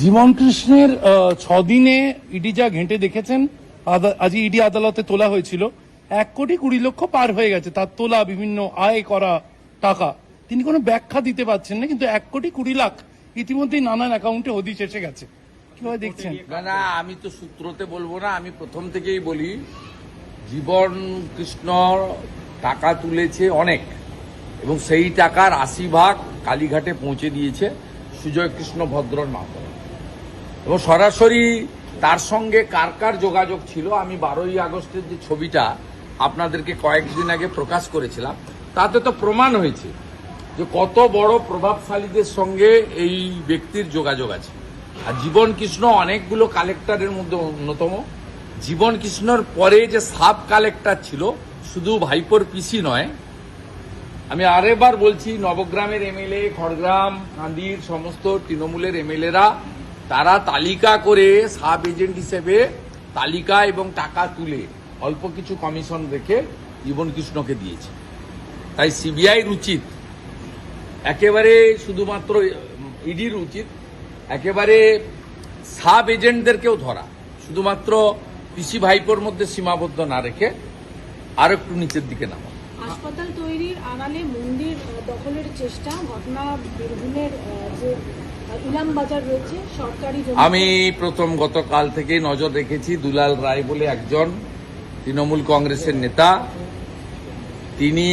জীবন কৃষ্ণের ছদিনে ইডি যা ঘেঁটে দেখেছেন আজ ইডি আদালতে তোলা হয়েছিল এক কোটি কুড়ি লক্ষ পার হয়ে গেছে তার তোলা বিভিন্ন আয় করা টাকা। তিনি কোনো ব্যাখ্যা দিতে পারছেন না কিন্তু এক কোটি কুড়ি লাখ ইতিমধ্যেই নানান অ্যাকাউন্টে হদিশ এসে গেছে। কীভাবে দেখছেন? না না আমি তো সূত্রতে বলব না আমি প্রথম থেকেই বলি জীবন কৃষ্ণ টাকা তুলেছে অনেক এবং সেই টাকার আশি ভাগ কালীঘাটে পৌঁছে দিয়েছে সুজয় কৃষ্ণ ভদ্রর মাধ্যমে। এবং সরাসরি তার সঙ্গে কার কার যোগাযোগ ছিল, আমি বারোই আগস্টের যে ছবিটা আপনাদেরকে কয়েকদিন আগে প্রকাশ করেছিলাম, তাতে তো প্রমাণ হয়েছে যে কত বড় প্রভাবশালীদের সঙ্গে এই ব্যক্তির যোগাযোগ আছে। আর জীবন কৃষ্ণ অনেকগুলো কালেক্টরের মধ্যে অন্যতম। জীবন কৃষ্ণর পরে যে সাব কালেক্টর ছিল, শুধু ভাইপোর পিসি নয়, আমি আরেকবার বলছি, নবগ্রামের এমএলএ, খড়গ্রাম কান্দির সমস্ত তৃণমূলের এমএলএরা তারা তালিকা করে সাব এজেন্ট হিসেবে তালিকা এবং টাকা তুলে অল্প কিছু কমিশন রেখে জীবন কৃষ্ণকে দিয়েছে। তাই সিবিআইর উচিত একেবারে শুধুমাত্র ইডির উচিত একেবারে সাব এজেন্টদেরকেও ধরা, শুধুমাত্র পিসি ভাইপোর মধ্যে সীমাবদ্ধ না রেখে আর একটু নিচের দিকে নামা হাসপাতাল তৈরির আড়ালে মন্দির দখলের চেষ্টা, ঘটনা বীরভূমের যে আমি প্রথম গতকাল থেকে নজর রেখেছি দুলাল রায় বলে একজন তৃণমূল কংগ্রেসের নেতা। তিনি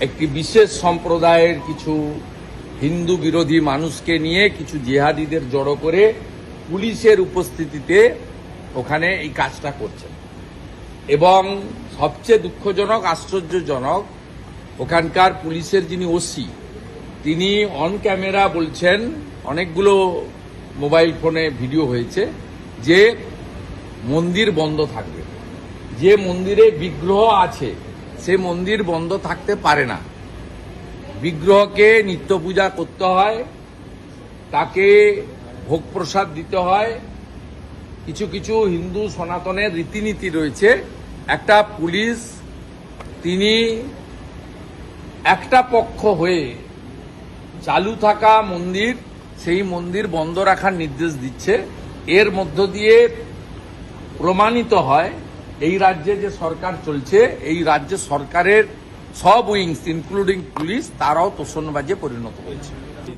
একটি বিশেষ সম্প্রদায়ের কিছু হিন্দু বিরোধী মানুষকে নিয়ে কিছু জিহাদিদের জড়ো করে পুলিশের উপস্থিতিতে ওখানে এই কাজটা করছেন। এবং সবচেয়ে দুঃখজনক, আশ্চর্যজনক, ওখানকার পুলিশের যিনি ওসি তিনি অন ক্যামেরা বলছেন, অনেকগুলো মোবাইল ফোনে ভিডিও হয়েছে, যে মন্দির বন্ধ থাকবে। যে মন্দিরে বিগ্রহ আছে, সে মন্দির বন্ধ থাকতে পারে না। বিগ্রহকে নিত্য পূজা করতে হয়, তাকে ভোগ প্রসাদ দিতে হয়। কিছু কিছু হিন্দু সনাতনের রীতিনীতি রয়েছে। একটা পুলিশ, তিনি একটা পক্ষ হয়ে চালু থাকা মন্দির সেই মন্দির বন্ধ রাখার নির্দেশ দিচ্ছে। এর মধ্য দিয়ে প্রমাণিত হয় এই রাজ্যে যে সরকার চলছে এই রাজ্যে সরকারের সব উইংস ইনক্লুডিং পুলিশ তারাও তোষণবাজে পরিণত হয়েছে।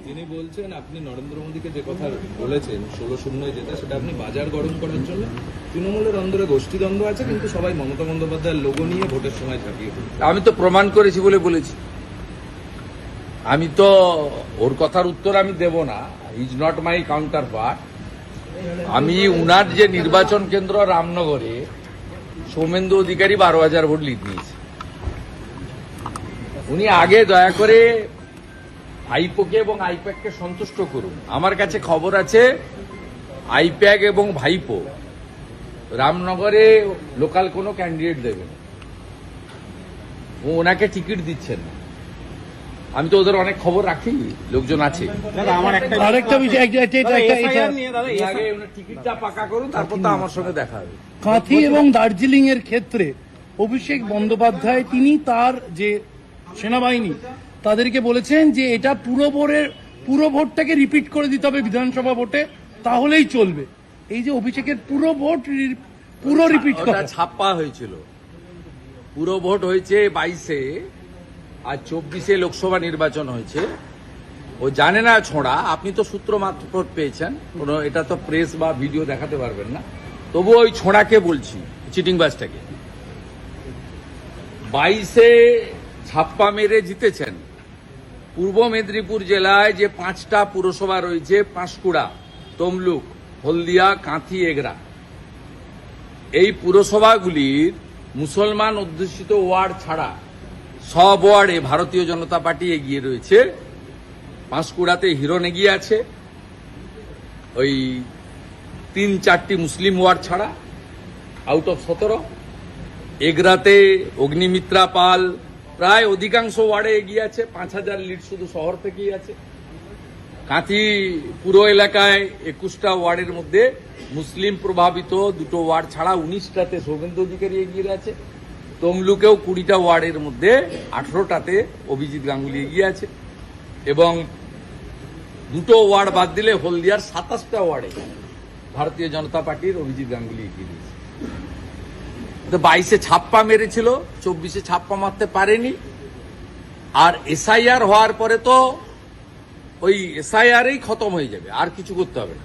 তিনি বলছেন আপনি নরেন্দ্র মোদীকে যে কথা বলেছেন ষোলো শূন্য যেটা সেটা আপনি বাজার গরম করার জন্য তৃণমূলের অন্দরে গোষ্ঠীদ্বন্দ্ব আছে কিন্তু সবাই মমতা বন্দ্যোপাধ্যায়ের লোগো নিয়ে ভোটের সময় ঝাঁপিয়ে আমি তো প্রমাণ করেছি বলে বলেছি। আমি তো ওর কথার উত্তর আমি দেব না। Is not my counterpart আমি উনার যে নির্বাচন কেন্দ্র রামনগরে, সৌমেন্দু অধিকারী বারো হাজার ভোট লিড নিয়েছে। উনি আগে দয়া করে আইপোকে এবং আইপ্যাককে সন্তুষ্ট করুন। আমার কাছে খবর আছে, আইপ্যাক এবং ভাইপো রামনগরে লোকাল কোনো ক্যান্ডিডেট দেবে না। ও ওনাকে টিকিট দিচ্ছেন না। আমি তো ওদের অনেক খবর রাখি লোকজন আছে। আরেকটা বিষয় এটা- এটা- এটা- এটা- উনি আগে ওনার টিকিটটা পাকা করুন তারপর তো আমার সঙ্গে দেখা হবে। কাঁথি এবং দার্জিলিং এর ক্ষেত্রে অভিষেক বন্দ্যোপাধ্যায় তিনি তার যে সেনাবাহিনী তাদেরকে বলেছেন যে এটা পুরো ভোটের পুরো ভোটটাকে রিপিট করে দিতে হবে বিধানসভা ভোটে তাহলেই চলবে। এই যে অভিষেকের পুরো ভোট পুরো রিপিট ছাপ্পা হয়েছিল। পুরো ভোট হয়েছে বাইশে আর চব্বিশে লোকসভা নির্বাচন হয়েছে। ও জানে না ছোঁড়া, আপনি তো সূত্র মাত্র পেয়েছেন। কোনো, এটা তো প্রেস বা ভিডিও দেখাতে পারবেন না। তবু ওই ছোঁড়াকে বলছি, চিটিং বাসটাকে বাইশে ছাপ্পা মেরে জিতেছেন। পূর্ব মেদিনীপুর জেলায় যে পাঁচটা পুরসভা রয়েছে, পাঁশকুড়া, তমলুক, হলদিয়া, কাঁথি, এগরা। এই পুরসভাগুলির মুসলমান অধ্যুষিত ওয়ার্ড ছাড়া সব ওয়ার্ডে ভারতীয় জনতা পার্টি এগিয়ে রয়েছে। পাঁশকুড়াতে হিরণ এগিয়ে আছে। ওই তিন চারটি মুসলিম ওয়ার্ড ছাড়া আউট অফ সতেরো। এগরাতে অগ্নিমিত্রা পাল, প্রায় অধিকাংশ ওয়ার্ডে এগিয়ে আছে। পাঁচ হাজার লিড শুধু শহর থেকেই আছে। কাঁথি পুরো এলাকায় একুশটা ওয়ার্ডের মধ্যে মুসলিম প্রভাবিত দুটো ওয়ার্ড ছাড়া উনিশটাতে সৌমেন্দ্র অধিকারী এগিয়ে আছে তমলুকেও কুড়িটা ওয়ার্ডের মধ্যে আঠেরোটাতে অভিজিৎ গাঙ্গুলি এগিয়ে আছে। এবং দুটো ওয়ার্ড বাদ দিলে হলদিয়ার সাতাশটা ওয়ার্ডে ভারতীয় জনতা পার্টির অভিজিৎ গাঙ্গুলি এগিয়ে দিয়েছে। তো বাইশে ছাপ্পা মেরেছিল, চব্বিশে ছাপ্পা মারতে পারেনি। আর এসআইআর হওয়ার পরে তো ওই এসআইআরই খতম হয়ে যাবে, আর কিছু করতে হবে না।